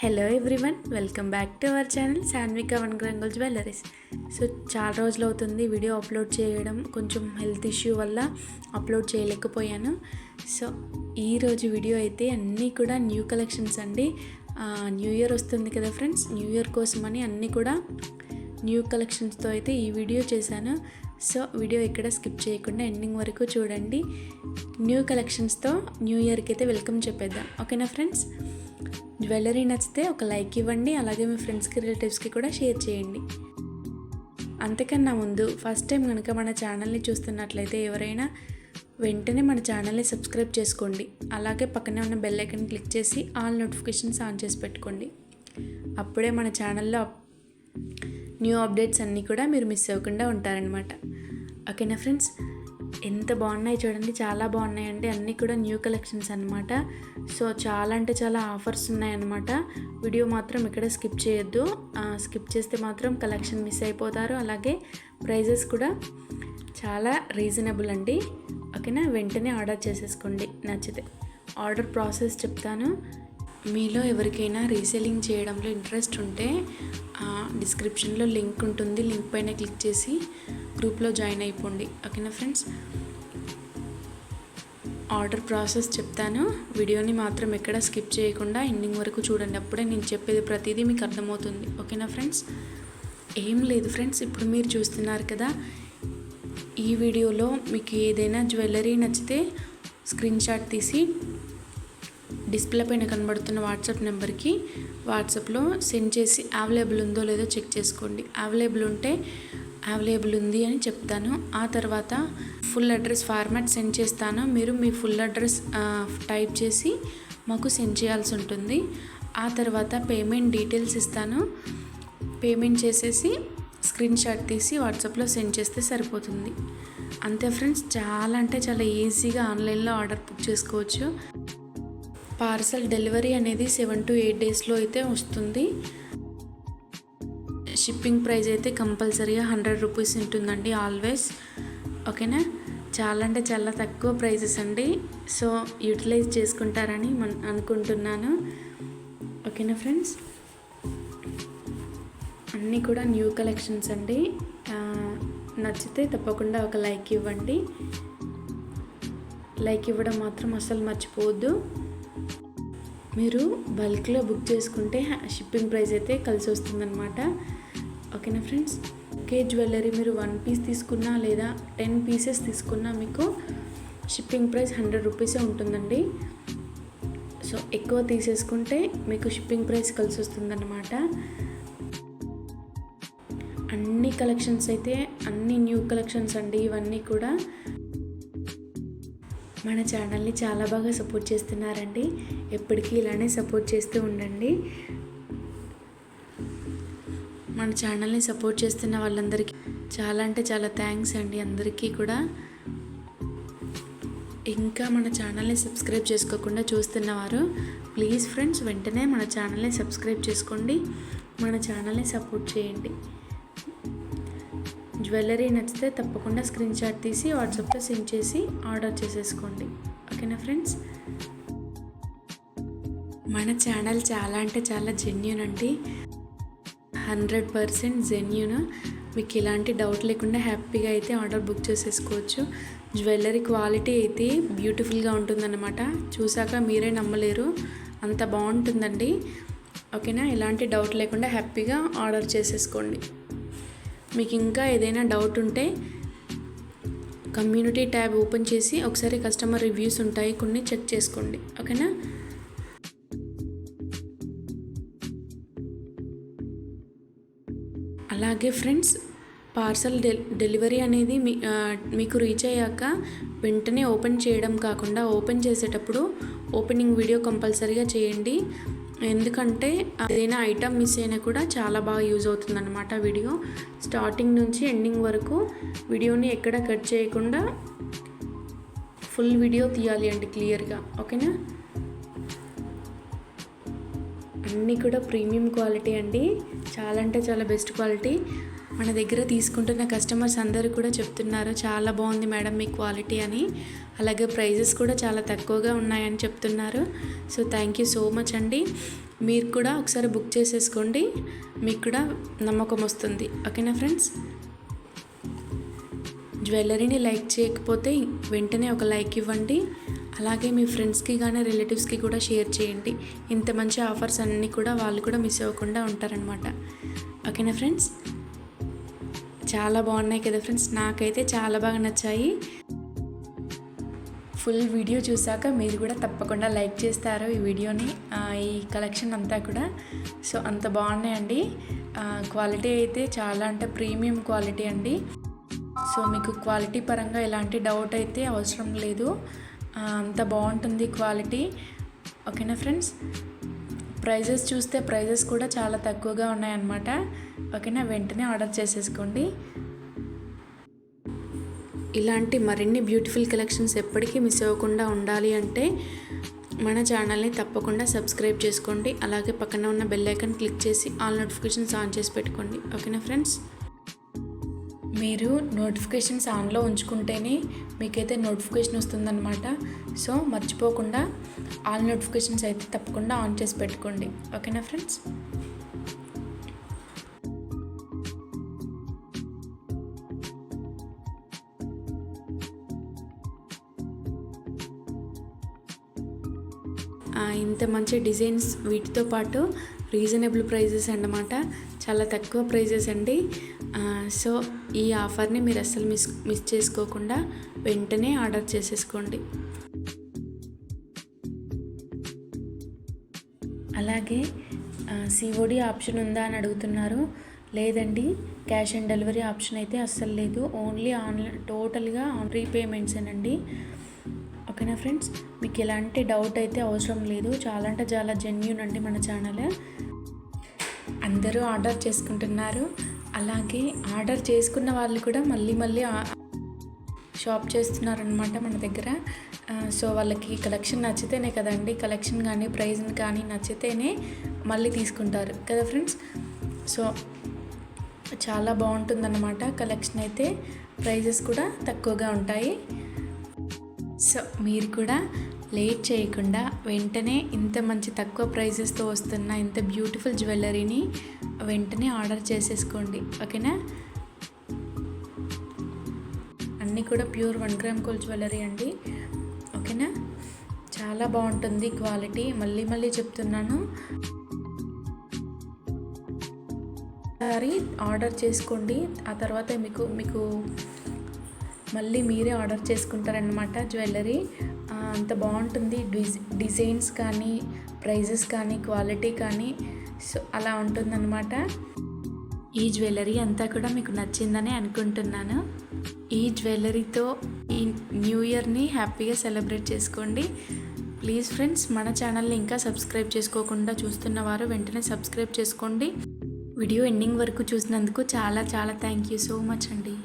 Hello everyone welcome back to our channel Sanvika one గ్రంగుల్ jewelleries so చాలా రోజులు అవుతుంది video upload చేయడం కొంచెం హెల్త్ ఇష్యూ వల్ల అప్లోడ్ చేయలేకపోయాను. సో ఈరోజు వీడియో అయితే అన్నీ కూడా న్యూ కలెక్షన్స్ అండి. న్యూ ఇయర్ వస్తుంది కదా ఫ్రెండ్స్ న్యూ ఇయర్ కోసమని అన్నీ కూడా న్యూ కలెక్షన్స్తో అయితే ఈ వీడియో చేశాను. సో వీడియో ఎక్కడ స్కిప్ చేయకుండా ఎండింగ్ వరకు చూడండి. న్యూ కలెక్షన్స్తో న్యూ ఇయర్కి అయితే వెల్కమ్ చెప్పేద్దాం. ఓకేనా ఫ్రెండ్స్ జ్యువెలరీ నచ్చితే ఒక లైక్ ఇవ్వండి అలాగే మీ ఫ్రెండ్స్కి రిలేటివ్స్కి కూడా షేర్ చేయండి. అంతకన్నా ముందు ఫస్ట్ టైం కనుక మన ఛానల్ని చూస్తున్నట్లయితే ఎవరైనా వెంటనే మన ఛానల్ని సబ్స్క్రైబ్ చేసుకోండి. అలాగే పక్కనే ఉన్న బెల్ ఐకన్ క్లిక్ చేసి ఆల్ నోటిఫికేషన్స్ ఆన్ చేసి పెట్టుకోండి. అప్పుడే మన ఛానల్లో న్యూ అప్డేట్స్ అన్నీ కూడా మీరు మిస్ అవ్వకుండా ఉంటారనమాట ఓకేనా ఫ్రెండ్స్ ఎంత బాగున్నాయి చూడండి చాలా బాగున్నాయండి. అన్నీ కూడా న్యూ కలెక్షన్స్ అనమాట సో చాలా అంటే చాలా ఆఫర్స్ ఉన్నాయన్నమాట. వీడియో మాత్రం ఇక్కడ స్కిప్ చేయొద్దు. స్కిప్ చేస్తే మాత్రం కలెక్షన్ మిస్ అయిపోతారు. అలాగే ప్రైజెస్ కూడా చాలా రీజనబుల్ అండి. ఓకేనా? వెంటనే ఆర్డర్ చేసేసుకోండి. నచ్చితే ఆర్డర్ ప్రాసెస్ చెప్తాను. మీలో ఎవరికైనా రీసెల్లింగ్ చేయడంలో ఇంట్రెస్ట్ ఉంటే డిస్క్రిప్షన్లో లింక్ ఉంటుంది. లింక్ పైన క్లిక్ చేసి గ్రూప్లో జాయిన్ అయిపోండి. ఓకేనా ఫ్రెండ్స్? ఆర్డర్ ప్రాసెస్ చెప్తాను. వీడియోని మాత్రం ఎక్కడ స్కిప్ చేయకుండా ఎండింగ్ వరకు చూడండి. అప్పుడే నేను చెప్పేది ప్రతిదీ మీకు అర్థమవుతుంది. ఓకేనా ఫ్రెండ్స్? ఏం లేదు ఫ్రెండ్స్ ఇప్పుడు మీరు చూస్తున్నారు కదా. ఈ వీడియోలో మీకు ఏదైనా జ్యువెలరీ నచ్చితే స్క్రీన్ షాట్ తీసి డిస్ప్లే పైన కనబడుతున్న వాట్సాప్ నెంబర్కి వాట్సాప్లో సెండ్ చేసి అవైలబుల్ ఉందో లేదో చెక్ చేసుకోండి. అవైలబుల్ ఉంటే అవైలబుల్ ఉంది అని చెప్తాను. ఆ తర్వాత ఫుల్ అడ్రస్ ఫార్మాట్ సెండ్ చేస్తాను. మీరు మీ ఫుల్ అడ్రస్ టైప్ చేసి మాకు సెండ్ చేయాల్సి ఉంటుంది. ఆ తర్వాత పేమెంట్ డీటెయిల్స్ ఇస్తాను. పేమెంట్ చేసేసి స్క్రీన్ షాట్ తీసి వాట్సాప్లో సెండ్ చేస్తే సరిపోతుంది. అంతే ఫ్రెండ్స్ చాలా అంటే చాలా ఈజీగా ఆన్లైన్లో ఆర్డర్ బుక్ చేసుకోవచ్చు. పార్సల్ డెలివరీ అనేది సెవెన్ టు ఎయిట్ డేస్లో అయితే వస్తుంది. షిప్పింగ్ ప్రైస్ అయితే కంపల్సరీగా హండ్రెడ్ రూపీస్ ఉంటుందండి ఆల్వేస్. ఓకేనా? చాలా అంటే చాలా తక్కువ ప్రైజెస్ అండి. సో యూటిలైజ్ చేసుకుంటారని మన అనుకుంటున్నాను. ఓకేనా ఫ్రెండ్స్? అన్నీ కూడా న్యూ కలెక్షన్స్ అండి. నచ్చితే తప్పకుండా ఒక లైక్ ఇవ్వండి. లైక్ ఇవ్వడం మాత్రం అస్సలు మర్చిపోవద్దు. మీరు బల్క్లో బుక్ చేసుకుంటే షిప్పింగ్ ప్రైస్ అయితే కలిసి వస్తుందన్నమాట. ఓకేనా ఫ్రెండ్స్? ఒకే జ్యువెలరీ మీరు వన్ పీస్ తీసుకున్నా లేదా టెన్ పీసెస్ తీసుకున్నా మీకు షిప్పింగ్ ప్రైస్ హండ్రెడ్ రూపీసే ఉంటుందండి. సో ఎక్కువ తీసేసుకుంటే మీకు షిప్పింగ్ ప్రైస్ కలిసి వస్తుందన్నమాట. అన్ని కలెక్షన్స్ అయితే అన్ని న్యూ కలెక్షన్స్ అండి ఇవన్నీ కూడా. మన ఛానల్ని చాలా బాగా సపోర్ట్ చేస్తున్నారండి. ఎప్పటికీ ఇలానే సపోర్ట్ చేస్తూ ఉండండి. మన ఛానల్ని సపోర్ట్ చేస్తున్న వాళ్ళందరికీ చాలా అంటే చాలా థ్యాంక్స్ అండి అందరికీ కూడా. ఇంకా మన ఛానల్ని సబ్స్క్రైబ్ చేసుకోకుండా చూస్తున్నవారు ప్లీజ్ ఫ్రెండ్స్ వెంటనే మన ఛానల్ని సబ్స్క్రైబ్ చేసుకోండి. మన ఛానల్ని సపోర్ట్ చేయండి. జ్యువెలరీ నచ్చితే తప్పకుండా స్క్రీన్ షాట్ తీసి వాట్సాప్లో సెండ్ చేసి ఆర్డర్ చేసేసుకోండి. ఓకేనా ఫ్రెండ్స్? మన ఛానల్ చాలా అంటే చాలా జెన్యున్ అండి. Hundred percent genuine? మీకు ఎలాంటి డౌట్ లేకుండా హ్యాపీగా అయితే ఆర్డర్ బుక్ చేసేసుకోవచ్చు. జ్యువెలరీ క్వాలిటీ అయితే బ్యూటిఫుల్గా ఉంటుందన్నమాట. చూసాక మీరే నమ్మలేరు. అంత బాగుంటుందండి. ఓకేనా? ఎలాంటి డౌట్ లేకుండా హ్యాపీగా ఆర్డర్ చేసేసుకోండి. మీకు ఇంకా ఏదైనా డౌట్ ఉంటే కమ్యూనిటీ ట్యాబ్ ఓపెన్ చేసి ఒకసారి కస్టమర్ రివ్యూస్ ఉంటాయి కొన్ని చెక్ చేసుకోండి. ఓకేనా? అలాగే ఫ్రెండ్స్ పార్సల్ డె డెలివరీ అనేది మీ మీకు రీచ్ అయ్యాక వెంటనే ఓపెన్ చేయడం కాకుండా ఓపెన్ చేసేటప్పుడు ఓపెనింగ్ వీడియో కంపల్సరీగా చేయండి. ఎందుకంటే ఏదైనా ఐటమ్ మిస్ అయినా కూడా చాలా బాగా యూజ్ అవుతుందన్నమాట వీడియో. స్టార్టింగ్ నుంచి ఎండింగ్ వరకు వీడియోని ఎక్కడ కట్ చేయకుండా ఫుల్ వీడియో తీయాలి అండి క్లియర్గా. ఓకేనా? అన్నీ కూడా ప్రీమియం క్వాలిటీ అండి. చాలా అంటే చాలా బెస్ట్ క్వాలిటీ. మన దగ్గర తీసుకుంటున్న కస్టమర్స్ అందరూ కూడా చెప్తున్నారు చాలా బాగుంది మేడం మీ క్వాలిటీ అని. అలాగే ప్రైజెస్ కూడా చాలా తక్కువగా ఉన్నాయని చెప్తున్నారు. So thank you so much అండి. మీరు కూడా ఒకసారి బుక్ చేసేసుకోండి. మీకు కూడా నమ్మకం వస్తుంది. ఓకేనా ఫ్రెండ్స్? జ్యువెలరీని లైక్ చేయకపోతే వెంటనే ఒక లైక్ ఇవ్వండి. అలాగే మీ ఫ్రెండ్స్కి కానీ రిలేటివ్స్కి కూడా షేర్ చేయండి. ఇంత మంచి ఆఫర్స్ అన్నీ కూడా వాళ్ళు కూడా మిస్ అవ్వకుండా ఉంటారనమాట ఓకేనా ఫ్రెండ్స్? చాలా బాగున్నాయి కదా ఫ్రెండ్స్? నాకైతే చాలా బాగా నచ్చాయి. ఫుల్ వీడియో చూసాక మీరు కూడా తప్పకుండా లైక్ చేస్తారు ఈ వీడియోని ఈ కలెక్షన్ అంతా కూడా. సో అంత బాగున్నాయండి. క్వాలిటీ అయితే చాలా అంటే ప్రీమియం క్వాలిటీ అండి. సో మీకు క్వాలిటీ పరంగా ఎలాంటి డౌట్ అయితే అవసరం లేదు. అంత బాగుంటుంది క్వాలిటీ. ఓకేనా ఫ్రెండ్స్? ప్రైజెస్ చూస్తే ప్రైజెస్ కూడా చాలా తక్కువగా ఉన్నాయన్నమాట. ఓకేనా? వెంటనే ఆర్డర్ చేసేసుకోండి. ఇలాంటి మరిన్ని బ్యూటిఫుల్ కలెక్షన్స్ ఎప్పటికీ మిస్ అవ్వకుండా ఉండాలి అంటే మన ఛానల్ని తప్పకుండా సబ్స్క్రైబ్ చేసుకోండి. అలాగే పక్కన ఉన్న బెల్ ఐకన్ క్లిక్ చేసి ఆల్ నోటిఫికేషన్స్ ఆన్ చేసి పెట్టుకోండి. ఓకేనా ఫ్రెండ్స్? మీరు నోటిఫికేషన్స్ ఆన్లో ఉంచుకుంటేనే మీకైతే నోటిఫికేషన్ వస్తుందన్నమాట. సో మర్చిపోకుండా ఆల్ నోటిఫికేషన్స్ అయితే తప్పకుండా ఆన్ చేసి పెట్టుకోండి. ఓకేనా ఫ్రెండ్స్? ఇంత మంచి డిజైన్స్ వీటితో పాటు రీజనబుల్ ప్రైజెస్ అన్నమాట. చాలా తక్కువ ప్రైజెస్ అండి. సో ఈ ఆఫర్ని మీరు అస్సలు మిస్ మిస్ చేసుకోకుండా వెంటనే ఆర్డర్ చేసేసుకోండి. అలాగే సిఓడి ఆప్షన్ ఉందా అని అడుగుతున్నారు. లేదండి క్యాష్ ఆన్ డెలివరీ ఆప్షన్ అయితే అస్సలు లేదు. ఓన్లీ ఆన్లైన్ టోటల్గా ఆన్ రీపేమెంట్సేనండి. ఓకేనా ఫ్రెండ్స్? మీకు ఎలాంటి డౌట్ అయితే అవసరం లేదు. చాలా అంటే చాలా జెన్యున్ అండి మన ఛానల్. అందరూ ఆర్డర్ చేసుకుంటున్నారు. అలాగే ఆర్డర్ చేసుకున్న వాళ్ళు కూడా మళ్ళీ మళ్ళీ షాప్ చేస్తున్నారనమాట మన దగ్గర. సో వాళ్ళకి కలెక్షన్ నచ్చితేనే కదండి కలెక్షన్ కానీ ప్రైజ్ కానీ నచ్చితేనే మళ్ళీ తీసుకుంటారు కదా ఫ్రెండ్స్? సో చాలా బాగుంటుందన్నమాట కలెక్షన్ అయితే. ప్రైజెస్ కూడా తక్కువగా ఉంటాయి. సో మీరు కూడా లేట్ చేయకుండా వెంటనే ఇంత మంచి తక్కువ ప్రైజెస్తో వస్తున్న ఇంత బ్యూటిఫుల్ జ్యువెలరీని వెంటనే ఆర్డర్ చేసేసుకోండి. ఓకేనా? అన్నీ కూడా pure one gram gold jewellery అండి. ఓకేనా? చాలా బాగుంటుంది క్వాలిటీ మళ్ళీ మళ్ళీ చెప్తున్నాను. ఒకసారి ఆర్డర్ చేసుకోండి. ఆ తర్వాత మీకు మీకు మళ్ళీ మీరే ఆర్డర్ చేసుకుంటారనమాట జ్యువెలరీ అంత బాగుంటుంది. డిజ్ డిజైన్స్ కానీ ప్రైజెస్ కానీ క్వాలిటీ కానీ సో అలా ఉంటుందన్నమాట. ఈ జ్యువెలరీ అంతా కూడా మీకు నచ్చిందని అనుకుంటున్నాను. ఈ జ్యువెలరీతో ఈ న్యూ ఇయర్ని హ్యాపీగా సెలబ్రేట్ చేసుకోండి. ప్లీజ్ ఫ్రెండ్స్ మన ఛానల్ని ఇంకా సబ్స్క్రైబ్ చేసుకోకుండా చూస్తున్న వారు వెంటనే సబ్స్క్రైబ్ చేసుకోండి. వీడియో ఎండింగ్ వరకు చూసినందుకు చాలా చాలా థ్యాంక్ యూ సో మచ్ అండి.